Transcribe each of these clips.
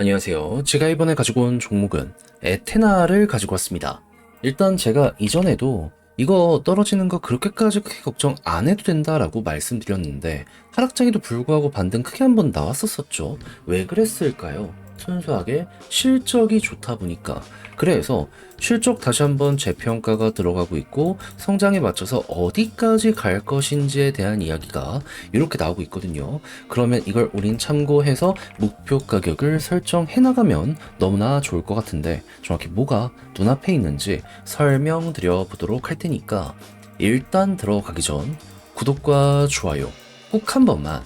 안녕하세요. 제가 이번에 가지고 온 종목은 에테나를 가지고 왔습니다. 일단 제가 이전에도 이거 떨어지는 거 그렇게까지 크게 걱정 안 해도 된다라고 말씀드렸는데 하락장에도 불구하고 반등 크게 한번 나왔었었죠. 왜 그랬을까요? 순수하게 실적이 좋다 보니까 그래서 실적 다시 한번 재평가가 들어가고 있고 성장에 맞춰서 어디까지 갈 것인지에 대한 이야기가 이렇게 나오고 있거든요. 그러면 이걸 우린 참고해서 목표 가격을 설정해 나가면 너무나 좋을 것 같은데 정확히 뭐가 눈앞에 있는지 설명드려 보도록 할 테니까 일단 들어가기 전 구독과 좋아요 꼭 한 번만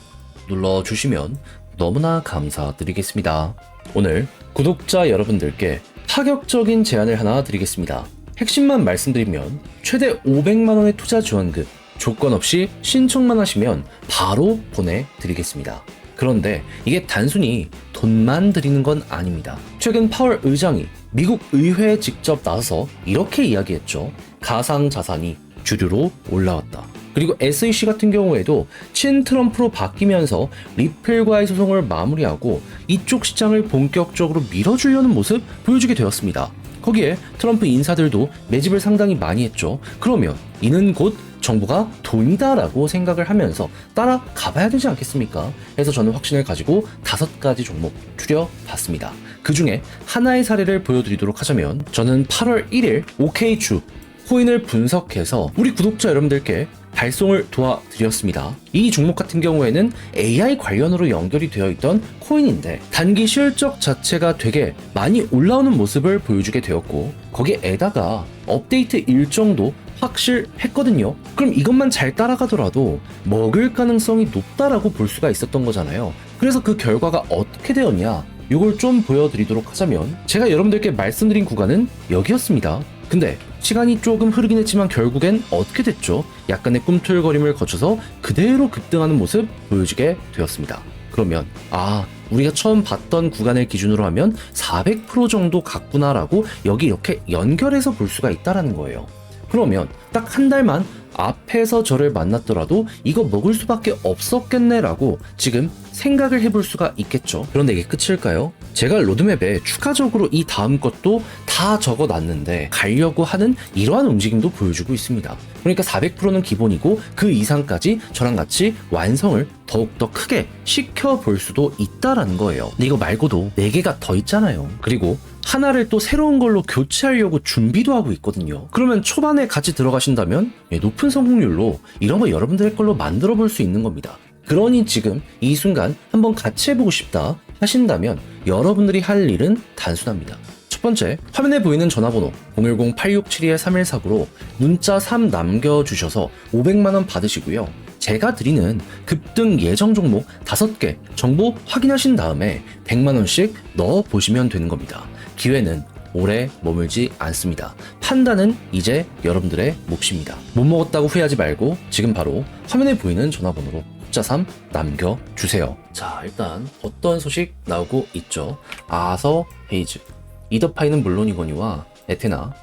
눌러주시면 너무나 감사드리겠습니다. 오늘 구독자 여러분들께 파격적인 제안을 하나 드리겠습니다. 핵심만 말씀드리면 최대 500만원의 투자 지원금 조건 없이 신청만 하시면 바로 보내드리겠습니다. 그런데 이게 단순히 돈만 드리는 건 아닙니다. 최근 파월 의장이 미국 의회에 직접 나서서 이렇게 이야기했죠. 가상 자산이 주류로 올라왔다. 그리고 SEC 같은 경우에도 친 트럼프로 바뀌면서 리플과의 소송을 마무리하고 이쪽 시장을 본격적으로 밀어주려는 모습 보여주게 되었습니다. 거기에 트럼프 인사들도 매집을 상당히 많이 했죠. 그러면 이는 곧 정부가 돈이다라고 생각을 하면서 따라 가 봐야 되지 않겠습니까? 해서 저는 확신을 가지고 다섯 가지 종목 추려봤습니다. 그 중에 하나의 사례를 보여드리도록 하자면 저는 8월 1일 OK주 코인을 분석해서 우리 구독자 여러분들께 발송을 도와드렸습니다. 이 종목 같은 경우에는 AI 관련으로 연결이 되어 있던 코인인데 단기 실적 자체가 되게 많이 올라오는 모습을 보여주게 되었고 거기에다가 업데이트 일정도 확실했거든요. 그럼 이것만 잘 따라가더라도 먹을 가능성이 높다라고 볼 수가 있었던 거잖아요. 그래서 그 결과가 어떻게 되었냐? 이걸 좀 보여드리도록 하자면 제가 여러분들께 말씀드린 구간은 여기였습니다. 근데 시간이 조금 흐르긴 했지만 결국엔 어떻게 됐죠? 약간의 꿈틀거림을 거쳐서 그대로 급등하는 모습 보여주게 되었습니다. 그러면 아 우리가 처음 봤던 구간을 기준으로 하면 400% 정도 갔구나라고 여기 이렇게 연결해서 볼 수가 있다라는 거예요. 그러면 딱 한 달만 앞에서 저를 만났더라도 이거 먹을 수밖에 없었겠네라고 지금 생각을 해볼 수가 있겠죠. 그런데 이게 끝일까요? 제가 로드맵에 추가적으로 이 다음 것도 다 적어 놨는데 가려고 하는 이러한 움직임도 보여주고 있습니다. 그러니까 400%는 기본이고 그 이상까지 저랑 같이 완성을 더욱더 크게 시켜볼 수도 있다라는 거예요. 근데 이거 말고도 4개가 더 있잖아요. 그리고 하나를 또 새로운 걸로 교체하려고 준비도 하고 있거든요. 그러면 초반에 같이 들어가신다면 예, 높은 성공률로 이런 거 여러분들의 걸로 만들어 볼 수 있는 겁니다. 그러니 지금 이 순간 한번 같이 해보고 싶다 하신다면 여러분들이 할 일은 단순합니다. 첫 번째, 화면에 보이는 전화번호 010-8672-3149로 문자 3 남겨주셔서 500만원 받으시고요. 제가 드리는 급등 예정 종목 5개 정보 확인하신 다음에 100만원씩 넣어 보시면 되는 겁니다. 기회는 오래 머물지 않습니다. 판단은 이제 여러분들의 몫입니다. 못 먹었다고 후회하지 말고 지금 바로 화면에 보이는 전화번호로 숫자 3 남겨주세요. 자, 일단 어떤 소식 나오고 있죠? 아서 헤이즈, 이더파이는 물론이거니와 에테나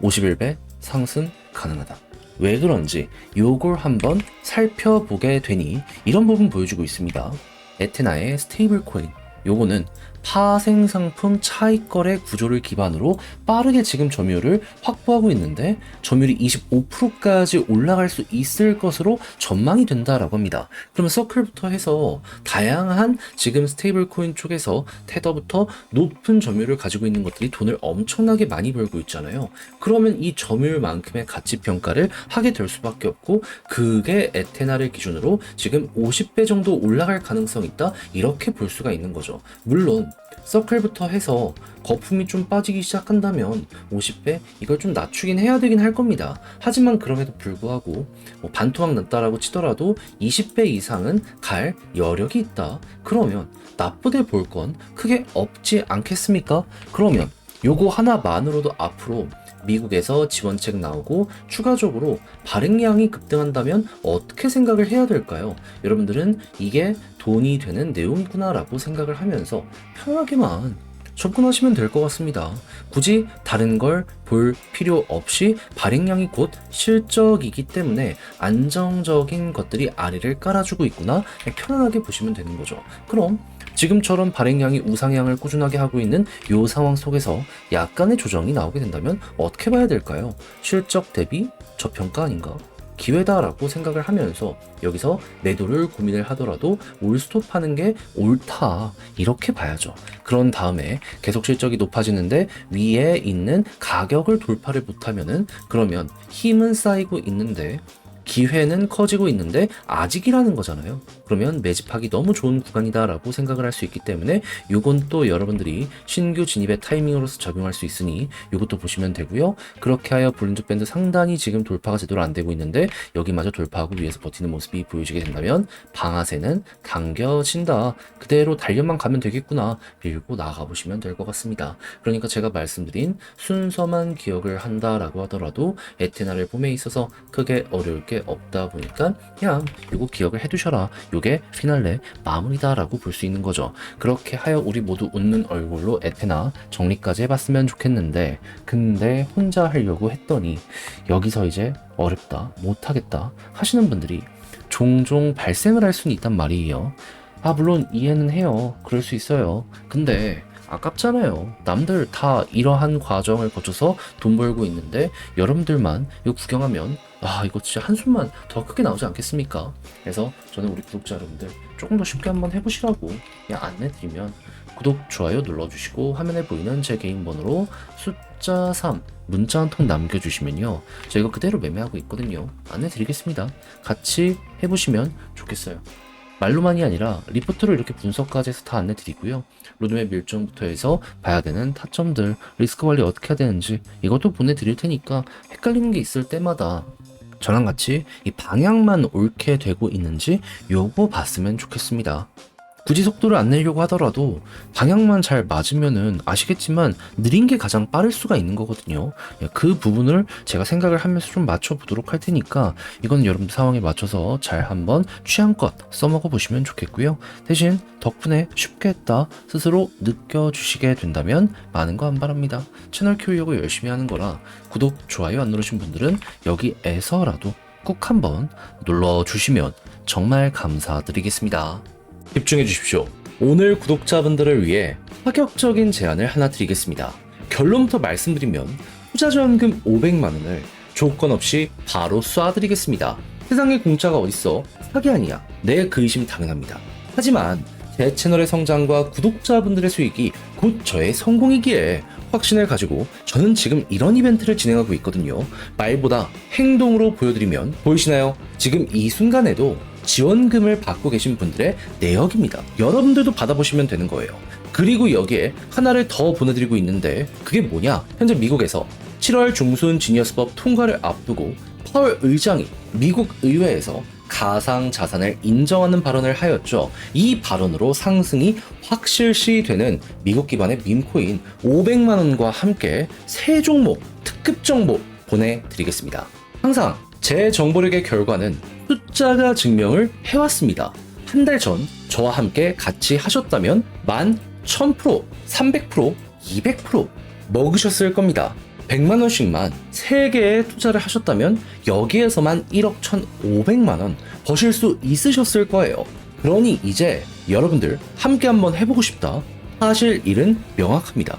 51배 상승 가능하다. 왜 그런지 요걸 한번 살펴보게 되니 이런 부분 보여주고 있습니다. 에테나의 스테이블 코인 요거는 파생 상품 차익 거래 구조를 기반으로 빠르게 지금 점유율을 확보하고 있는데 점유율이 25%까지 올라갈 수 있을 것으로 전망이 된다라고 합니다. 그러면 서클부터 해서 다양한 지금 스테이블 코인 쪽에서 테더부터 높은 점유율을 가지고 있는 것들이 돈을 엄청나게 많이 벌고 있잖아요. 그러면 이 점유율만큼의 가치 평가를 하게 될 수밖에 없고 그게 에테나를 기준으로 지금 50배 정도 올라갈 가능성이 있다 이렇게 볼 수가 있는 거죠. 물론 서클부터 해서 거품이 좀 빠지기 시작한다면 50배 이걸 좀 낮추긴 해야 되긴 할 겁니다. 하지만 그럼에도 불구하고 뭐 반토막 났다라고 치더라도 20배 이상은 갈 여력이 있다. 그러면 나쁘게 볼 건 크게 없지 않겠습니까? 그러면 요거 하나만으로도 앞으로 미국에서 지원책 나오고 추가적으로 발행량이 급등한다면 어떻게 생각을 해야 될까요? 여러분들은 이게 돈이 되는 내용이구나라고 생각을 하면서 편하게만 접근하시면 될 것 같습니다. 굳이 다른 걸 볼 필요 없이 발행량이 곧 실적이기 때문에 안정적인 것들이 아래를 깔아주고 있구나 편안하게 보시면 되는 거죠. 그럼 지금처럼 발행량이 우상향을 꾸준하게 하고 있는 이 상황 속에서 약간의 조정이 나오게 된다면 어떻게 봐야 될까요? 실적 대비 저평가 아닌가? 기회다라고 생각을 하면서 여기서 매도를 고민을 하더라도 올스톱 하는 게 옳다 이렇게 봐야죠. 그런 다음에 계속 실적이 높아지는데 위에 있는 가격을 돌파를 못하면은 그러면 힘은 쌓이고 있는데 기회는 커지고 있는데 아직이라는 거잖아요. 그러면 매집하기 너무 좋은 구간이다라고 생각을 할 수 있기 때문에 이건 또 여러분들이 신규 진입의 타이밍으로서 적용할 수 있으니 이것도 보시면 되고요. 그렇게 하여 볼린저 밴드 상단이 지금 돌파가 제대로 안 되고 있는데 여기마저 돌파하고 위에서 버티는 모습이 보여지게 된다면 방아쇠는 당겨진다. 그대로 달려만 가면 되겠구나. 밀고 나가 보시면 될 것 같습니다. 그러니까 제가 말씀드린 순서만 기억을 한다라고 하더라도 에테나를 봄에 있어서 크게 어려울 게 없다 보니까 그냥 이거 기억을 해두셔라. 요게 피날레 마무리다라고 볼 수 있는 거죠. 그렇게 하여 우리 모두 웃는 얼굴로 에테나 정리까지 해봤으면 좋겠는데 근데 혼자 하려고 했더니 여기서 이제 어렵다 못하겠다 하시는 분들이 종종 발생을 할 수는 있단 말이에요. 아 물론 이해는 해요. 그럴 수 있어요. 근데 아깝잖아요. 남들 다 이러한 과정을 거쳐서 돈 벌고 있는데 여러분들만 이거 구경하면 아 이거 진짜 한숨만 더 크게 나오지 않겠습니까? 그래서 저는 우리 구독자 여러분들 조금 더 쉽게 한번 해보시라고 그냥 안내드리면 구독, 좋아요 눌러주시고 화면에 보이는 제 개인 번호로 숫자 3 문자 한 통 남겨주시면요 저희가 그대로 매매하고 있거든요 안내드리겠습니다 같이 해보시면 좋겠어요 말로만이 아니라 리포트를 이렇게 분석까지 해서 다 안내 드리고요. 로드맵 일정부터 해서 봐야 되는 타점들, 리스크 관리 어떻게 해야 되는지 이것도 보내드릴 테니까 헷갈리는 게 있을 때마다 저랑 같이 이 방향만 옳게 되고 있는지 요거 봤으면 좋겠습니다. 굳이 속도를 안 내려고 하더라도 방향만 잘 맞으면은 아시겠지만 느린 게 가장 빠를 수가 있는 거거든요. 예, 그 부분을 제가 생각을 하면서 좀 맞춰보도록 할 테니까 이건 여러분들 상황에 맞춰서 잘 한번 취향껏 써먹어 보시면 좋겠고요. 대신 덕분에 쉽게 했다 스스로 느껴주시게 된다면 많은 거 안 바랍니다. 채널 키우려고 열심히 하는 거라 구독, 좋아요 안 누르신 분들은 여기에서라도 꼭 한번 눌러주시면 정말 감사드리겠습니다. 집중해 주십시오. 오늘 구독자분들을 위해 파격적인 제안을 하나 드리겠습니다. 결론부터 말씀드리면 투자전금 500만 원을 조건 없이 바로 쏴드리겠습니다. 세상에 공짜가 어딨어? 사기 아니야. 네, 그 의심 당연합니다. 하지만 제 채널의 성장과 구독자분들의 수익이 곧 저의 성공이기에 확신을 가지고 저는 지금 이런 이벤트를 진행하고 있거든요. 말보다 행동으로 보여드리면 보이시나요? 지금 이 순간에도 지원금을 받고 계신 분들의 내역입니다. 여러분들도 받아보시면 되는 거예요. 그리고 여기에 하나를 더 보내드리고 있는데 그게 뭐냐? 현재 미국에서 7월 중순 지니어스법 통과를 앞두고 파월 의장이 미국 의회에서 가상 자산을 인정하는 발언을 하였죠. 이 발언으로 상승이 확실시 되는 미국 기반의 밈코인 500만 원과 함께 세 종목 특급 정보 보내드리겠습니다. 항상 제 정보력의 결과는 숫자가 증명을 해왔습니다. 한 달 전 저와 함께 같이 하셨다면 만 1000%, 300%, 200% 먹으셨을 겁니다. 100만 원씩만 3개에 투자를 하셨다면 여기에서만 1억 1,500만 원 버실 수 있으셨을 거예요. 그러니 이제 여러분들 함께 한번 해보고 싶다. 하실 일은 명확합니다.